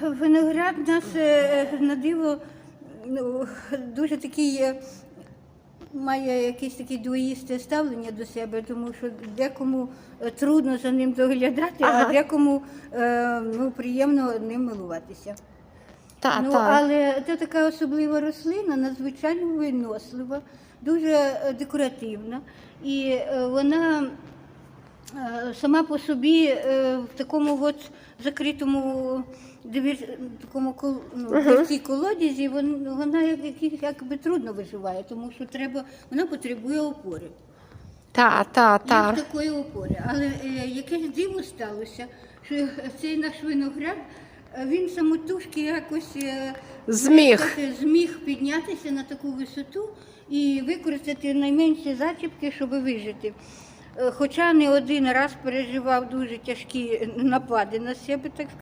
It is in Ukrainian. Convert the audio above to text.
Виноград у нас е, на диво ну, дуже такий е, має якесь таке двоїсте ставлення до себе, тому що декому е, трудно за ним доглядати, Ага. а декому е, ну, приємно ним милуватися. Та, ну, та. але це така особлива рослина, надзвичайно винослива, дуже е, декоративна. І е, вона е, сама по собі е, в такому от закритому такому кол- ну, цій колодязі, вон- вона як, як, якби трудно виживає, тому що треба, вона потребує опори. Та, та, Як та. такої опори. Але е, якесь диво сталося, що цей наш виноград, е, він самотужки якось е, Зміг. так, зміг піднятися на таку висоту і використати найменші зачіпки, щоб вижити. Е, Хоча не один раз переживав дуже тяжкі напади на себе, так